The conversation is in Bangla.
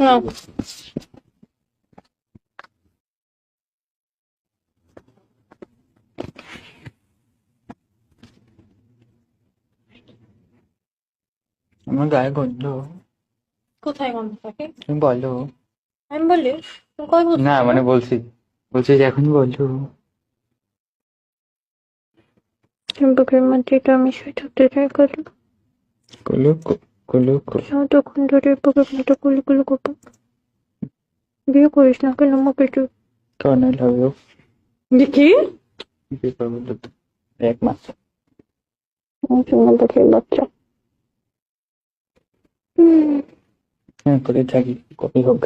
না আমার গায়ে গন্ধ। কোথায় গন্ধ থাকে? তুমি বলো। আমি বলি তুমি কই বলছো? না মানে বলছি বলছি যে এখন বলো। বুকের মধ্যে এটা আমি শুয়ে থাকতে চাই করল কুলু কুলু তখন ধরে বুকের মধ্যে কুলি কুলি করব। বিয়ে করিস না কেন আমাকে তুই কর্নেল হবে ও। দেখি বিয়ে করব তো তো। এক মাস। বাচ্চা। হ্যাঁ করে থাকি। কপি হোক